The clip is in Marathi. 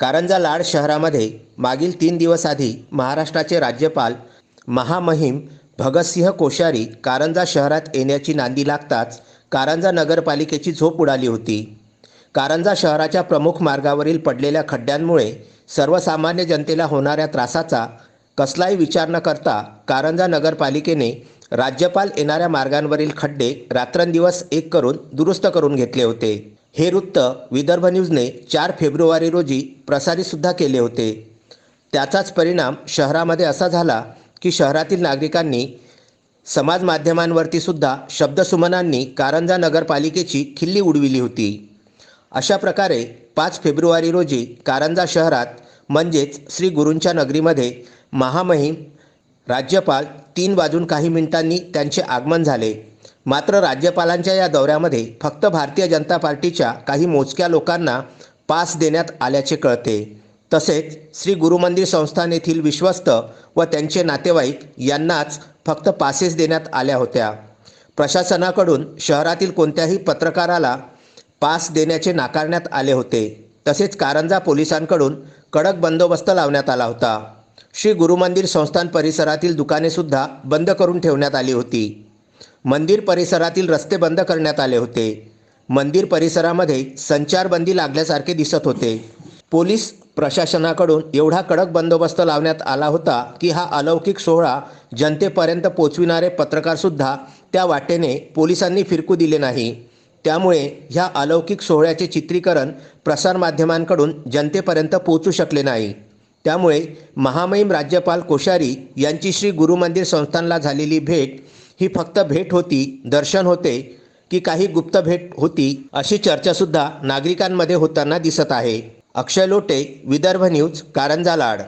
कारंजा लाड शहरामध्ये मागील तीन दिवस आधी महाराष्ट्राचे राज्यपाल महामहिम भगतसिंह कोश्यारी कारंजा शहरात येण्याची नांदी लागताच कारंजा नगरपालिकेची झोप उडाली होती. कारंजा शहराच्या प्रमुख मार्गावरील पडलेल्या खड्ड्यांमुळे सर्वसामान्य जनतेला होणाऱ्या त्रासाचा कसलाही विचार न करता कारंजा नगरपालिकेने राज्यपाल येणाऱ्या मार्गांवरील खड्डे रात्रंदिवस एक करून दुरुस्त करून घेतले होते. हे वृत्त विदर्भ न्यूजने चार फेब्रुवारी रोजी प्रसारितसुद्धा केले होते. त्याचाच परिणाम शहरामध्ये असा झाला की शहरातील नागरिकांनी समाज माध्यमांवरती सुद्धा शब्दसुमनांनी कारंजा नगरपालिकेची खिल्ली उडविली होती. अशा प्रकारे पाच फेब्रुवारी रोजी कारंजा शहरात म्हणजेच श्री गुरूंच्या नगरीमध्ये महामहिम राज्यपाल तीन वाजून काही मिनिटांनी त्यांचे आगमन झाले. मात्र राज्यपालांच्या या दौऱ्यामध्ये फक्त भारतीय जनता पार्टीच्या काही मोजक्या लोकांना पास देण्यात आल्याचे कळते. तसेच श्री गुरुमंदिर संस्थान येथील विश्वस्त व त्यांचे नातेवाईक यांनाच फक्त पासेस देण्यात आल्या होत्या. प्रशासनाकडून शहरातील कोणत्याही पत्रकाराला पास देण्याचे नाकारण्यात आले होते. तसेच कारंजा पोलिसांकडून कडक बंदोबस्त लावण्यात आला होता. श्री गुरुमंदिर संस्थान परिसरातील दुकानेसुद्धा बंद करून ठेवण्यात आली होती. मंदिर परिसरातील रस्ते बंद करण्यात आले होते. मंदिर परिसरामध्ये संचारबंदी लागल्यासारखे दिसत होते. पोलीस प्रशासनाकडून एवढा कडक बंदोबस्त लावण्यात आला होता की हा अलौकिक सोहळा जनतेपर्यंत पोचविणारे पत्रकारसुद्धा त्या वाटेने पोलिसांनी फिरकू दिले नाही. त्यामुळे ह्या अलौकिक सोहळ्याचे चित्रीकरण प्रसारमाध्यमांकडून जनतेपर्यंत पोहोचू शकले नाही. त्यामुळे महामहिम राज्यपाल कोश्यारी यांची श्री गुरुमंदिर संस्थानला झालेली भेट ही फक्त भेट होती दर्शन होते की काही गुप्त भेट होती अशी चर्चासुद्धा नागरिकांमध्ये होताना दिसत आहे. अक्षय लोटे विदर्भ न्यूज कारंजा लाड